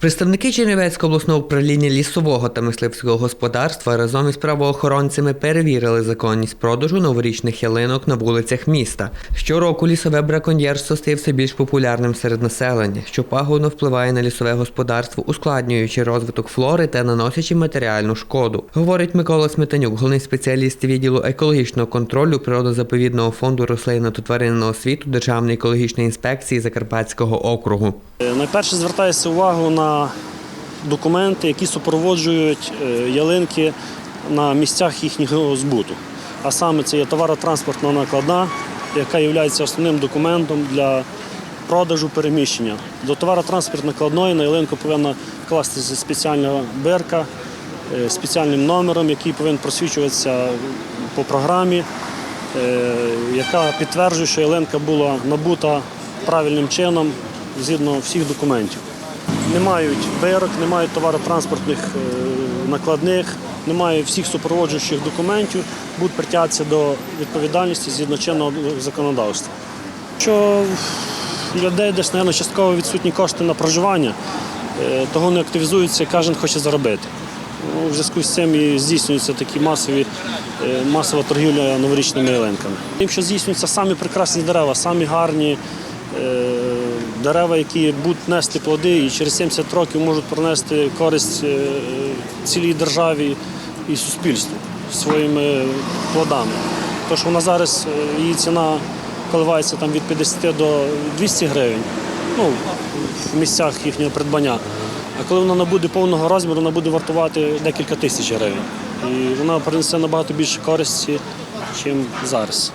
Представники Чернівецького обласного управління лісового та мисливського господарства разом із правоохоронцями перевірили законність продажу новорічних ялинок на вулицях міста. Щороку лісове браконьєрство стає все більш популярним серед населення, що пагубно впливає на лісове господарство, ускладнюючи розвиток флори та наносячи матеріальну шкоду. Говорить Микола Сметанюк, головний спеціаліст відділу екологічного контролю природозаповідного фонду рослинного та тваринного світу Державної екологічної інспекції Закарпатського округу. Е, Найперше звертається увагу на документи, які супроводжують е, ялинки на місцях їхнього збуту. А саме це є товаротранспортна накладна, яка є основним документом для продажу переміщення. До товаротранспортної накладної на ялинку повинна кластися спеціальна бирка е, спеціальним номером, який повинен просвічуватися по програмі, е, яка підтверджує, що ялинка була набута правильним чином згідно всіх документів. Не мають бирок, не мають товаротранспортних е, накладних, немає всіх супроводжуючих документів, будуть притягатися до відповідальності згідно чинного законодавства. Що людей десь, мабуть, частково відсутні кошти на проживання, е, того не активізуються, кожен хоче заробити. Ну, в зв'язку з цим і здійснюються такі масові, е, масова торгівля новорічними ялинками. Тим, що здійснюються самі прекрасні дерева, самі гарні дерева, які будуть нести плоди і через 70 років можуть принести користь е, цілій державі і суспільству своїми плодами. Тож вона зараз е, її ціна коливається там від 50 до 200 гривень ну, в місцях їхнього придбання. А коли вона набуде повного розміру, вона буде вартувати декілька тисяч гривень. І вона принесе набагато більше користі, ніж зараз.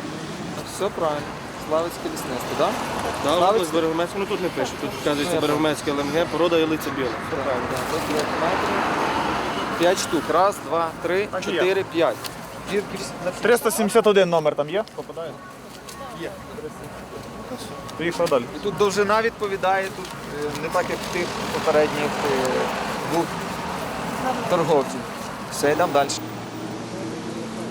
Все правильно. Славицьке лісництво, так? Да? Славицьке Берегомецьке, ну тут не пише, тут вказується Берегомецьке ЛМГ, порода ялиця біла. Правильно, є метри. П'ять штук. Раз, два, три, чотири, п'ять. Зірки всі- на всі. 371 номер там є? Попадає? Є. Поїхав далі. І тут довжина відповідає, тут е, не так, як в тих попередніх е, двох торговців. Все, йдемо далі.